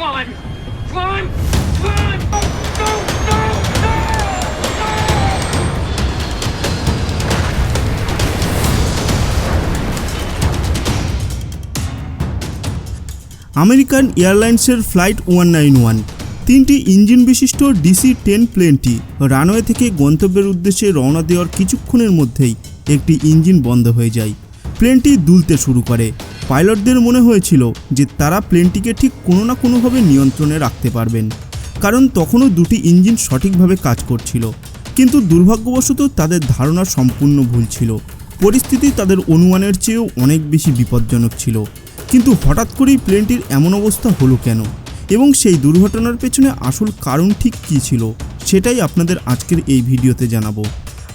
Run! Run! Run! No! No! No! No! American এয়ারলাইন্সের flight one nine one তিনটি engine বিশিষ্ট DC ten প্লেনটি runway থেকে গন্তব্যের উদ্দেশ্যে রওনা দেওয়ার কিছুক্ষণের মধ্যেই একটি ইঞ্জিন বন্ধ হয়ে যায় প্লেনটি দুলতে শুরু করে পাইলটদের মনে হয়েছিল যে তারা প্লেনটিকে ঠিক কোনো না কোনোভাবে নিয়ন্ত্রণে রাখতে পারবেন, কারণ তখনও দুটি ইঞ্জিন সঠিকভাবে কাজ করছিল। কিন্তু দুর্ভাগ্যবশত তাদের ধারণা সম্পূর্ণ ভুল ছিল। পরিস্থিতি তাদের অনুমানের চেয়েও অনেক বেশি বিপজ্জনক ছিল। কিন্তু হঠাৎ করেই প্লেনটির এমন অবস্থা হলো কেন? এবং সেই দুর্ঘটনার পেছনে আসল কারণ ঠিক কী ছিল? সেটাই আপনাদের আজকের এই ভিডিওতে জানাব।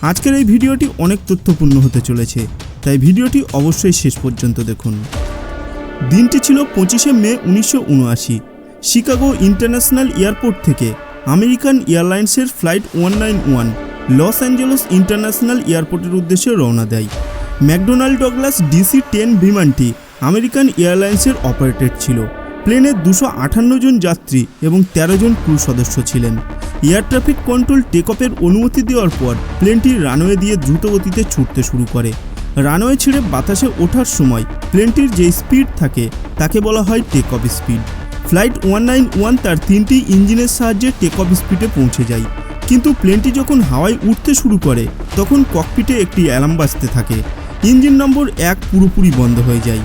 আজকের এই ভিডিওটি অনেক তথ্যপূর্ণ হতে চলেছে। তাই ভিডিওটি অবশ্যই শেষ পর্যন্ত দেখুন। দিনটি ছিল পঁচিশে মে উনিশশো উনআশি, শিকাগো ইন্টারন্যাশনাল এয়ারপোর্ট থেকে আমেরিকান এয়ারলাইন্সের flight one nine one Los Angeles international এয়ারপোর্টের উদ্দেশ্যে রওনা দেয়। ম্যাকডোনাল্ড ডগলাস ডিসি টেন বিমানটি আমেরিকান এয়ারলাইন্সের অপারেটেড ছিল। প্লেনে দুশো আটান্ন জন যাত্রী এবং ১৩ জন ক্রু সদস্য ছিলেন। এয়ার ট্রাফিক কন্ট্রোল টেকঅপের অনুমতি দেওয়ার পর প্লেনটি রানওয়ে দিয়ে দ্রুতগতিতে ছুটতে শুরু করে। রানওয়ে ছেড়ে বাতাসে ওঠার সময় প্লেনটির যে স্পিড থাকে, তাকে বলা হয় take off speed flight one nine one তার তিনটি ইঞ্জিনের সাহায্যে টেক অফ স্পিডে পৌঁছে যায়। কিন্তু প্লেনটি যখন হাওয়ায় উঠতে শুরু করে, তখন ককপিটে একটি অ্যালার্ম বাজতে থাকে। ইঞ্জিন নম্বর এক পুরোপুরি বন্ধ হয়ে যায়।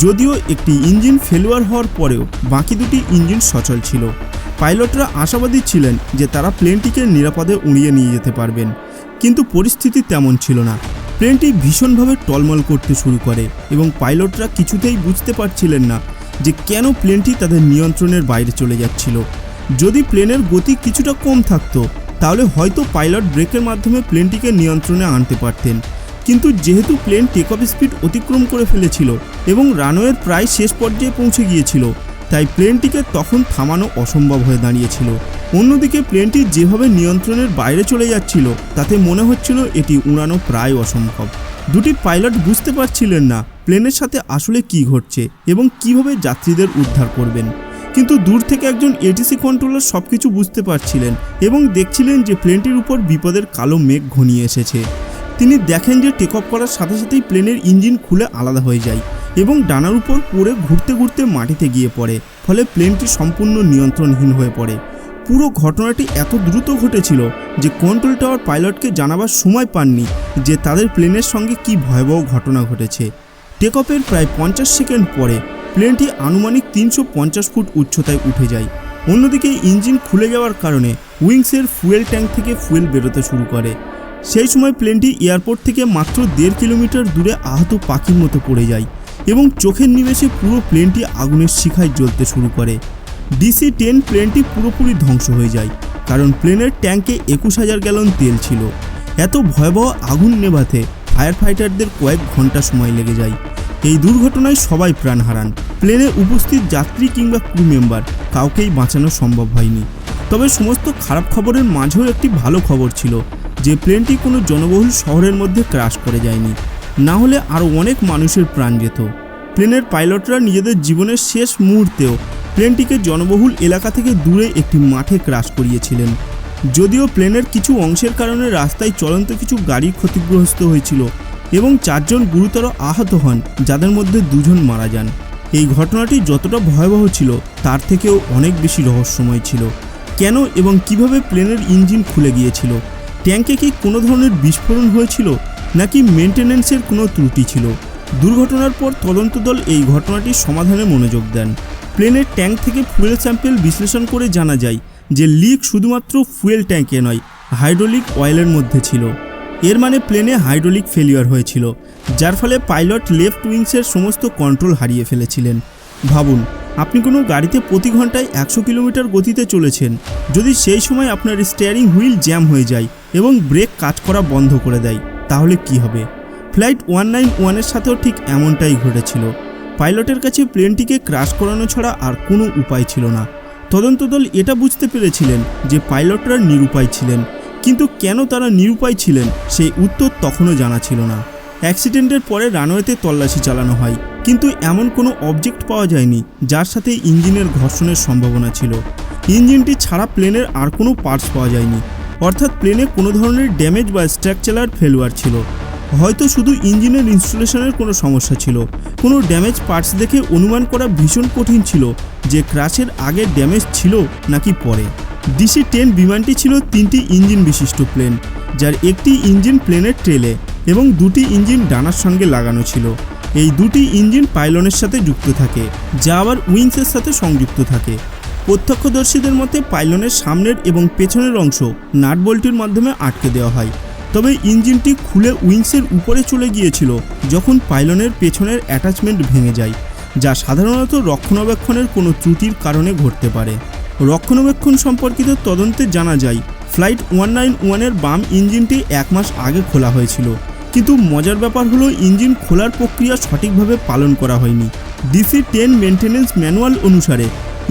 যদিও একটি ইঞ্জিন ফেলুয়ার হওয়ার পরেও বাকি দুটি ইঞ্জিন সচল ছিল। পাইলটরা আশাবাদী ছিলেন যে তারা প্লেনটিকে নিরাপদে উড়িয়ে নিয়ে যেতে পারবেন। কিন্তু পরিস্থিতি তেমন ছিল না। প্লেনটি ভীষণভাবে টলমল করতে শুরু করে এবং পাইলটরা কিছুতেই বুঝতে পারছিলেন না যে কেন প্লেনটি তাদের নিয়ন্ত্রণের বাইরে চলে যাচ্ছিল। যদি প্লেনের গতি কিছুটা কম থাকতো, তাহলে হয়তো পাইলট ব্রেকের মাধ্যমে প্লেনটিকে নিয়ন্ত্রণে আনতে পারতেন। কিন্তু যেহেতু প্লেন টেক অফ স্পিড অতিক্রম করে ফেলেছিল এবং রানওয়ের প্রায় শেষ পর্যায়ে পৌঁছে গিয়েছিল, তাই প্লেনটিকে তখন থামানো অসম্ভব হয়ে দাঁড়িয়েছিল। অন্যদিকে প্লেনটি যেভাবে নিয়ন্ত্রণের বাইরে চলে যাচ্ছিল, তাতে মনে হচ্ছিল এটি উড়ানো প্রায় অসম্ভব। দুটি পাইলট বুঝতে পারছিলেন না প্লেনের সাথে আসলে কি ঘটছে এবং কীভাবে যাত্রীদের উদ্ধার করবেন। কিন্তু দূর থেকে একজন এটিসি কন্ট্রোলার সব কিছু বুঝতে পারছিলেন এবং দেখছিলেন যে প্লেনটির উপর বিপদের কালো মেঘ ঘনিয়ে এসেছে। তিনি দেখেন যে টেক অফ করার সাথে সাথেই প্লেনের ইঞ্জিন খুলে আলাদা হয়ে যায় এবং ডানার উপর পড়ে ঘুরতে ঘুরতে মাটিতে গিয়ে পড়ে, ফলে প্লেনটি সম্পূর্ণ নিয়ন্ত্রণহীন হয়ে পড়ে। পুরো ঘটনাটি এত দ্রুত ঘটেছিল যে কন্ট্রোল টাওয়ার পাইলটকে জানাবার সময় পাননি যে তাদের প্লেনের সঙ্গে কি ভয়াবহ ঘটনা ঘটেছে। টেক অফের প্রায় পঞ্চাশ সেকেন্ড পরে প্লেনটি আনুমানিক তিনশো পঞ্চাশ ফুট উচ্চতায় উঠে যায়। অন্যদিকে ইঞ্জিন খুলে যাওয়ার কারণে উইংসের ফুয়েল ট্যাঙ্ক থেকে ফুয়েল বেরোতে শুরু করে। সেই সময় প্লেনটি এয়ারপোর্ট থেকে মাত্র দেড় কিলোমিটার দূরে আহত পাখির মতো পড়ে যায় এবং চোখের নিমেষে পুরো প্লেনটি আগুনের শিখায় জ্বলতে শুরু করে। ডিসি টেন প্লেনটি পুরোপুরি ধ্বংস হয়ে যায়, কারণ প্লেনের ট্যাঙ্কে একুশ হাজার গ্যালন তেল ছিল। এত ভয়াবহ আগুন নেভাতে ফায়ার ফাইটারদের কয়েক ঘণ্টা সময় লেগে যায়। এই দুর্ঘটনায় সবাই প্রাণ হারান। প্লেনে উপস্থিত যাত্রী কিংবা ক্রু মেম্বার কাউকেই বাঁচানো সম্ভব হয়নি। তবে সমস্ত খারাপ খবরের মাঝেও একটি ভালো খবর ছিল, যে প্লেনটি কোনো জনবহুল শহরের মধ্যে ক্রাশ করে যায়নি। না হলে আরও অনেক মানুষের প্রাণ যেত। প্লেনের পাইলটরা নিজেদের জীবনের শেষ মুহূর্তেও প্লেনটিকে জনবহুল এলাকা থেকে দূরে একটি মাঠে ক্রাশ করিয়েছিলেন। যদিও প্লেনের কিছু অংশের কারণে রাস্তায় চলন্ত কিছু গাড়ি ক্ষতিগ্রস্ত হয়েছিল এবং চারজন গুরুতর আহত হন, যাদের মধ্যে দুজন মারা যান। এই ঘটনাটি যতটা ভয়াবহ ছিল, তার থেকেও অনেক বেশি রহস্যময় ছিল। কেন এবং কীভাবে প্লেনের ইঞ্জিন খুলে গিয়েছিল? ট্যাঙ্কে কি কোনো ধরনের বিস্ফোরণ হয়েছিল, নাকি মেনটেন্যান্সের কোনো ত্রুটি ছিল? দুর্ঘটনার পর তদন্ত দল এই ঘটনাটির সমাধানে মনোযোগ দেন। প্লেনের ট্যাঙ্ক থেকে ফুয়েল স্যাম্পেল বিশ্লেষণ করে জানা যায় যে লিক শুধুমাত্র ফুয়েল ট্যাঙ্কে নয়, হাইড্রোলিক অয়েলের মধ্যে ছিল। এর মানে প্লেনে হাইড্রোলিক ফেলিওর হয়েছিল, যার ফলে পাইলট লেফট উইংসের সমস্ত কন্ট্রোল হারিয়ে ফেলেছিলেন। ভাবুন, আপনি কোনো গাড়িতে প্রতি ঘন্টায় একশো কিলোমিটার গতিতে চলেছেন, যদি সেই সময় আপনার স্টিয়ারিং হুইল জ্যাম হয়ে যায় এবং ব্রেক কাজ করা বন্ধ করে দেয়, তাহলে কি হবে? ফ্লাইট ওয়ান নাইন ওয়ানের সাথেও ঠিক এমনটাই ঘটেছিল। পাইলটের কাছে প্লেনটিকে ক্রাশ করানো ছাড়া আর কোনো উপায় ছিল না। তদন্ত দল এটা বুঝতে পেরেছিলেন যে পাইলটরা নিরুপায় ছিলেন। কিন্তু কেন তারা নিরুপায় ছিলেন সেই উত্তর তখনও জানা ছিল না। অ্যাক্সিডেন্টের পরে রানওয়েতে তল্লাশি চালানো হয়, কিন্তু এমন কোনো অবজেক্ট পাওয়া যায়নি যার সাথে ইঞ্জিনের ঘর্ষণের সম্ভাবনা ছিল। ইঞ্জিনটি ছাড়া প্লেনের আর কোনো পার্টস পাওয়া যায়নি। অর্থাৎ প্লেনে কোনো ধরনের ড্যামেজ বা স্ট্রাকচারাল ফেলুয়ার ছিল। হয়তো শুধু ইঞ্জিনের ইনস্টলেশনের কোনো সমস্যা ছিল। কোনো ড্যামেজ পার্টস দেখে অনুমান করা ভীষণ কঠিন ছিল যে ক্রাশের আগে ড্যামেজ ছিল নাকি পরে। ডিসি টেন বিমানটি ছিল তিনটি ইঞ্জিন বিশিষ্ট প্লেন, যার একটি ইঞ্জিন প্লেনের ট্রেলে এবং দুটি ইঞ্জিন ডানার সঙ্গে লাগানো ছিল। এই দুটি ইঞ্জিন পাইলনের সাথে যুক্ত থাকে, যা আবার উইংসের সাথে সংযুক্ত থাকে। প্রত্যক্ষদর্শীদের মতে, পাইলনের সামনের এবং পেছনের অংশ নাটবল্টির মাধ্যমে আটকে দেওয়া হয়। তবে ইঞ্জিনটি খুলে উইংসের উপরে চলে গিয়েছিল, যখন পাইলনের পেছনের অ্যাটাচমেন্ট ভেঙে যায়, যা সাধারণত রক্ষণাবেক্ষণের কোনো ত্রুটির কারণে ঘটতে পারে। রক্ষণাবেক্ষণ সম্পর্কিত তদন্তে জানা যায়, ফ্লাইট ওয়ান নাইন ওয়ানের বাম ইঞ্জিনটি এক মাস আগে খোলা হয়েছিল, কিন্তু মজার ব্যাপার হলো ইঞ্জিন খোলার প্রক্রিয়া সঠিকভাবে পালন করা হয়নি। ডিসি টেন মেনটেন্যান্স ম্যানুয়াল অনুসারে,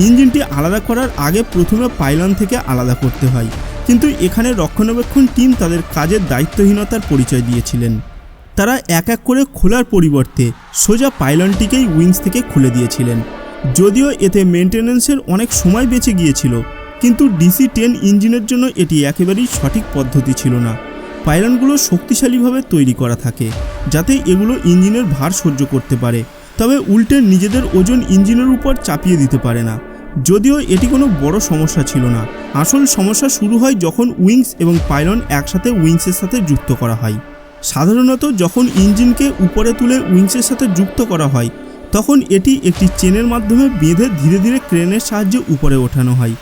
ইঞ্জিনটি আলাদা করার আগে প্রথমে পাইলন থেকে আলাদা করতে হয়। কিন্তু এখানে রক্ষণাবেক্ষণ টিম তাদের কাজের দায়িত্বহীনতার পরিচয় দিয়েছিলেন। তারা এক এক করে খোলার পরিবর্তে সোজা পাইলনটিকেই উইংস থেকে খুলে দিয়েছিলেন। যদিও এতে মেনটেন্যান্সের অনেক সময় বেঁচে গিয়েছিল, কিন্তু ডিসি টেন ইঞ্জিনের জন্য এটি একেবারেই সঠিক পদ্ধতি ছিল না। পাইলনগুলো শক্তিশালীভাবে তৈরি করা থাকে, যাতে এগুলো ইঞ্জিনের ভার সহ্য করতে পারে, তবে উল্টে নিজেদের ওজন ইঞ্জিনের উপর চাপিয়ে দিতে পারে না। যদিও এটি কোনো বড় সমস্যা ছিল না। আসল সমস্যা শুরু হয় যখন উইংস এবং পাইলন একসাথে উইংসের সাথে যুক্ত করা হয়। সাধারণত যখন ইঞ্জিনকে উপরে তুলে উইংসের সাথে যুক্ত করা হয়, তখন এটি একটি চেনের মাধ্যমে বেঁধে ধীরে ধীরে ক্রেনের সাহায্যে উপরে ওঠানো হয়।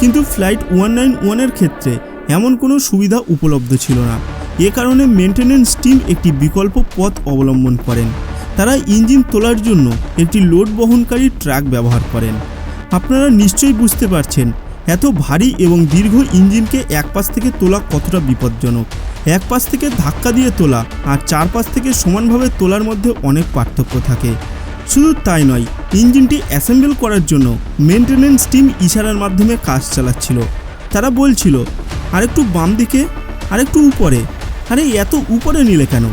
কিন্তু ফ্লাইট ওয়ান নাইন ওয়ানের ক্ষেত্রে এমন কোনো সুবিধা উপলব্ধ ছিল না। এ কারণে মেনটেন্যান্স টিম একটি বিকল্প পথ অবলম্বন করেন। তারা ইঞ্জিন তোলার জন্য একটি লোড বহনকারী ট্রাক ব্যবহার করেন। আপনারা নিশ্চয়ই বুঝতে পারছেন এত ভারী এবং দীর্ঘ ইঞ্জিনকে এক পাশ থেকে তোলা কতটা বিপজ্জনক। এক পাশ থেকে ধাক্কা দিয়ে তোলা আর চার পাশ থেকে সমানভাবে তোলার মধ্যে অনেক পার্থক্য থাকে। শুধু তাই নয়, ইঞ্জিনটি অ্যাসেম্বল করার জন্য মেনটেন্যান্স টিম ইশারার মাধ্যমে কাজ চালাচ্ছিল। তারা বলছিল, আরেকটু বাম দিকে, আরেকটু উপরে। আরে, এত উপরে নিলে কেন?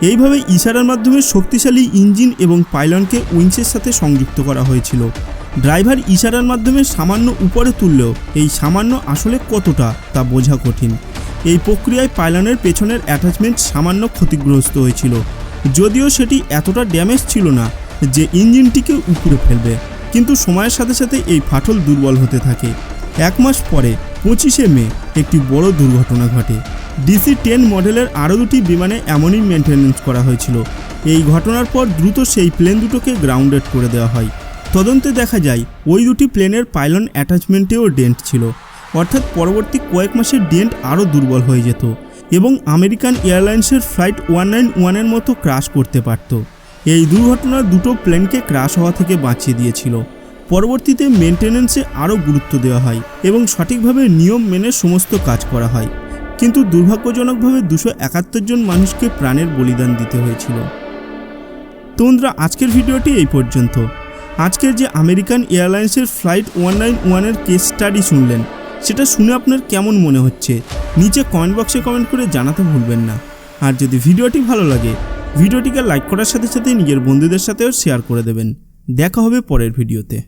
এইভাবে ইশারার মাধ্যমে শক্তিশালী ইঞ্জিন এবং পাইলনকে উইংসের সাথে সংযুক্ত করা হয়েছিল। ড্রাইভার ইশারার মাধ্যমে সামান্য উপরে তুললেও এই সামান্য আসলে কতটা তা বোঝা কঠিন। এই প্রক্রিয়ায় পাইলনের পেছনের অ্যাটাচমেন্ট সামান্য ক্ষতিগ্রস্ত হয়েছিল। যদিও সেটি এতটা ড্যামেজ ছিল না যে ইঞ্জিনটিকে উপরে ফেলবে। কিন্তু সময়ের সাথে সাথে এই ফাটল দুর্বল হতে থাকে। এক মাস পরে, পঁচিশে মে, একটি বড় দুর্ঘটনা ঘটে। ডিসি টেন মডেলের আরও দুটি বিমানে এমনই মেনটেন্যান্স করা হয়েছিল। এই ঘটনার পর দ্রুত সেই প্লেন দুটোকে গ্রাউন্ডেড করে দেওয়া হয়। তদন্তে দেখা যায়, ওই দুটি প্লেনের পাইলন অ্যাটাচমেন্টেও ডেন্ট ছিল। অর্থাৎ পরবর্তী কয়েক মাসের ডেন্ট আরও দুর্বল হয়ে যেত এবং আমেরিকান এয়ারলাইন্সের ফ্লাইট ওয়ান নাইন ওয়ানের মতো ক্রাশ করতে পারত। এই দুর্ঘটনা দুটো প্লেনকে ক্রাশ হওয়া থেকে বাঁচিয়ে দিয়েছিল। পরবর্তীতে মেনটেন্যান্সে আরও গুরুত্ব দেওয়া হয় এবং সঠিকভাবে নিয়ম মেনে সমস্ত কাজ করা হয়। কিন্তু দুর্ভাগ্যজনকভাবে দুশো একাত্তর জন মানুষকে প্রাণের বলিদান দিতে হয়েছিল। তো বন্ধুরা আজকের ভিডিওটি এই পর্যন্ত। আজকের যে আমেরিকান এয়ারলাইন্সের ফ্লাইট ওয়ান নাইন ওয়ানের কেস স্টাডি শুনলেন। সেটা শুনে আপনার কেমন মনে হচ্ছে? নিচে কমেন্ট বক্সে কমেন্ট করে জানাতে ভুলবেন না। আর যদি ভিডিওটি ভালো লাগে, ভিডিওটিকে লাইক করার সাথে সাথে নিজের বন্ধুদের সাথেও শেয়ার করে দেবেন। দেখা হবে পরের ভিডিওতে